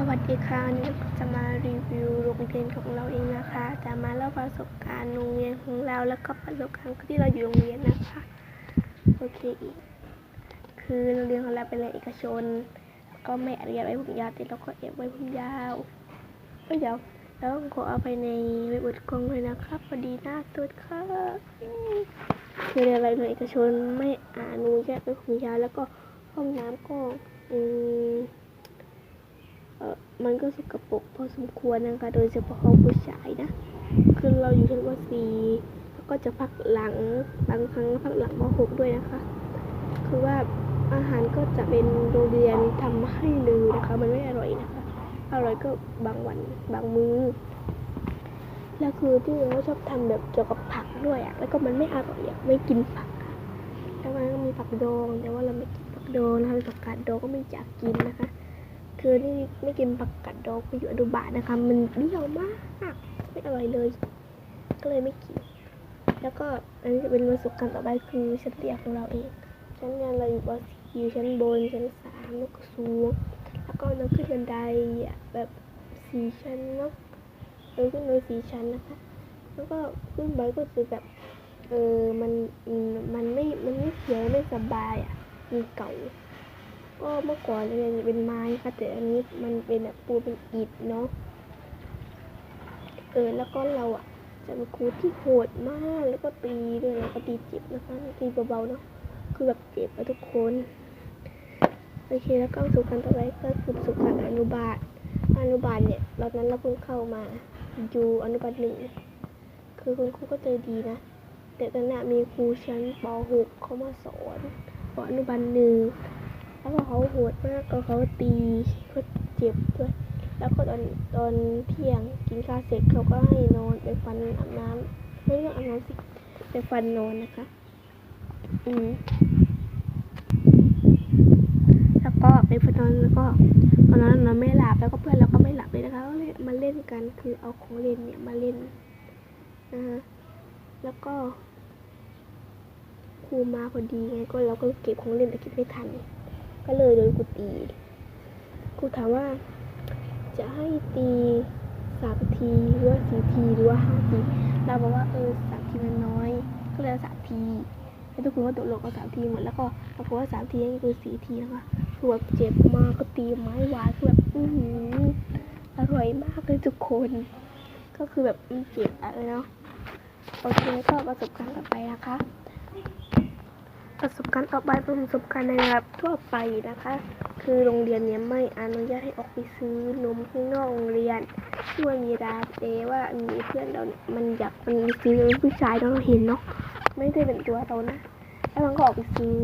สวัสดีค่ะวันนี้จะมารีวิวโรงเรียนของเราเองนะคะ จะมาเล่าประสบการณ์โรงเรียนของเราแล้วก็ประสบการณ์ที่เราอยู่โรงเรียนนะคะโอเคอีกคือโรงเรียนของเราเป็นโรงเรียนเอกชน ก็ไม่อนุญาตไว้ผมยาวแต่เราก็เอฟไว้ผมยาวก็ยาวแล้วขอเอาไปในเว็บอุดกองเลยนะครับพอดีหน้าตุดค่ะคือเรียนอะไรโรงเรียนเอกชนไม่อนุญาตไว้ผมยาวแล้วก็ห้องน้ำก็อืม เออมันก็สกปรกพอสมควรนะคะ โดยเฉพาะห้องผู้ชายนะ คือเราอยู่ชั้นป .4 แล้วก็จะพักหลังบางครั้งพักหลังม .6 ด้วยนะคะ คือว่าอาหารก็จะเป็นโรงเรียนทำให้เลยนะคะ มันไม่อร่อยนะคะ อร่อยก็บางวันบางมือ้อ แล้วคือที่เราชอบทำแบบเกี่ยวกับผักด้วยอะแล้วก็มันไม่อร่อยอะไม่กินผักแล้วมันก็มีผักดอง แต่ว่าเราไม่กินผักดองนะคะผักกาดดองก็ไม่อยากกินนะคะ คือนี่ไม่กินผักกัดดองไปอยู่อนุบาลนะคะ มันเบี้ยวมาก ไม่อร่อยเลย ก็เลยไม่กิน แล้วก็อันนี้จะเป็นประสบการณ์ต่อไปคือชั้นเรียนของเราเองชั้นเรียนเราอยู่ป .4 อยู่ชั้นบนชั้นสามแล้วก็สูงแล้วก็นั่งขึ้นบันไดอะแบบสี่ชั้นเนาะเออขึ้นเลยสี่ชั้นนะคะ แล้วก็ขึ้นไปก็จะแบบเออมันมมันไม่มันไม่เขียวไม่สบายอะมันเก่า ก็เมื่อก่อนเนี่ยเป็นไม้ค่ะแต่อันนี้มันเป็นปูเป็นอิฐเนาะเออแล้วก็เราอะ จะเป็นครูที่โหดมากแล้วก็ตีด้วยแล้วก็ตีเจ็บนะคะตีเบาๆเนาะคือแบบเจ็บไปทุกคนโอเคแล้วก็ประสบการต่อไปก็คือประสบการอนุบาลอนุบาลเนี่ยตอนนั้นเราเพิ่งเข้ามาอยู่อนุบาลหนึ่งคือคุณครูก็ใจดีนะแต่ตอนนั้นมีครูชั้นป .6 เขามาสอนสอนอนุบาลหนึ่ง ดมากก็เขาตีเขาเจ็บด้วย แล้วก็ตอนตอนเที่ยงกินข้าวเสร็จเขาก็ให้นอนไปฟันอาบน้ำไม่ต้องอาบน้ำสิไปฟันนอนนะคะ อืมแล้วก็ไปฟันนอนแล้วก็ตอนนั้นเราไม่หลับแล้วก็เพื่อนเราก็ไม่หลับเลยนะคะก็เลยมาเล่นกันคือเอาของเล่นเนี่ยมาเล่นนะฮะแล้วก็ครูมาพอดีไงก็เราก็เก็บของเล่นแต่เก็บไม่ทัน ก็เลยโดนครูตีครูถามว่า จะให้ตีสามทีหรือว่าสี่ทีหรือว่าห้าทีเราบอกว่าเออสามทีมันน้อย ก็เลยสามทีแล้วทุกคนก็ตกลงเอาสามทีหมดแล้วก็ปรากฏว่าสามทีนี่คือสี่ทีนะคะคือแบบเจ็บมากก็ตีไม้หวานคือแบบอือหืออร่อยมากเลยทุกคน ก็คือแบบมันเจ็บอะไรเนาะโอเคก็ประสบการณ์ต่อไปนะคะ ประสบการณ์ต่อไปเป็นประสบการณ์ในระดับทั่วไปนะคะ คือโรงเรียนเนี้ยไม่อนุญาตให้ออกไปซื้อนมข้างนอกโรงเรียนที่ว่ามีราเดว่ามีเพื่อนเราเนี่ยมันอยากมันซื้อผู้ชายเราเห็นเนาะไม่ได้เป็นตัวเรานะแล้วมันก็ออกไปซื้อ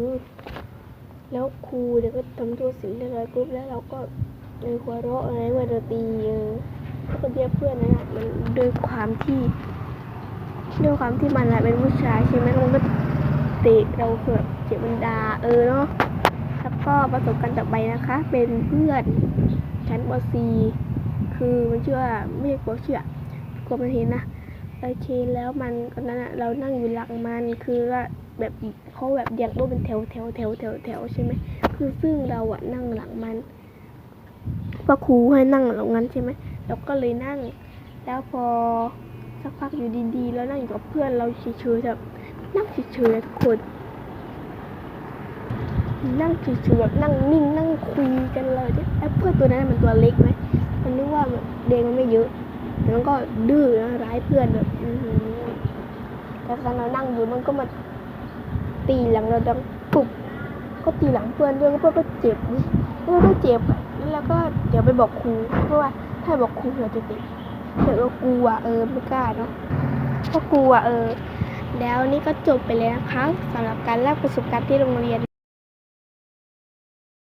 แล้วครูเดี๋ยวก็ทำตัวสีอะไรปุ๊บแล้วเราก็เออหัวเราะอะไรว่าเราตีเออแล้วก็เรียกเพื่อนนะมันด้วยความที่ด้วยความที่มันอะเป็นผู้ชายใช่ไหมมันก็ ตะเราคือแบเจ็บบันดาเออเนาะแล้วก็ประสบการณ์ต่อไปนะคะ เป็นเพื่อนชั้นป .4 คือมันเชื่อไม่ใช่กลัวเชื่อกลัวมันเห็นนะโอเคแล้วมันตอนนั้นอะเรานั่งอยู่หลังมันคือว่าแบบเขาแบบเรียงโต๊ะเป็นแถวแถวแถวแถวแถวใช่ไหมคือซึ่งเราอะนั่งหลังมันเพราะครูให้นั่งหลังนั้นใช่ไหมเราก็เลยนั่ง แล้วพอสักพักอยู่ดีๆ แล้วนั่งอยู่กับเพื่อนเราเฉยๆแบบ นั่งเฉยๆอะทุกคนนั่งเฉยๆแบบนั่งนิ่งนั่งคุยกันเลยที่แล้วเพื่อนตัวนั้นมันตัวเล็กไหมมันนึกว่าแบบเด็กมันไม่เยอะแต่มันก็ดื้อนะร้ายเพื่อนแบบแต่ตอนเรานั่งอยู่มันก็มาตีหลังเราดังปุบก็ตีหลังเพื่อนด้วยก็เพื่อนก็เจ็บเพื่อนก็เจ็บแล้วก็เดี๋ยวไปบอกครูเพราะว่าถ้าบอกครูเราจะติดแต่เรากลัวเออไม่กล้าเนาะก็กลัวเออ แล้วนี่ก็จบไปเลยนะคะสำหรับการแลกประสบการณ์ที่โรงเรียน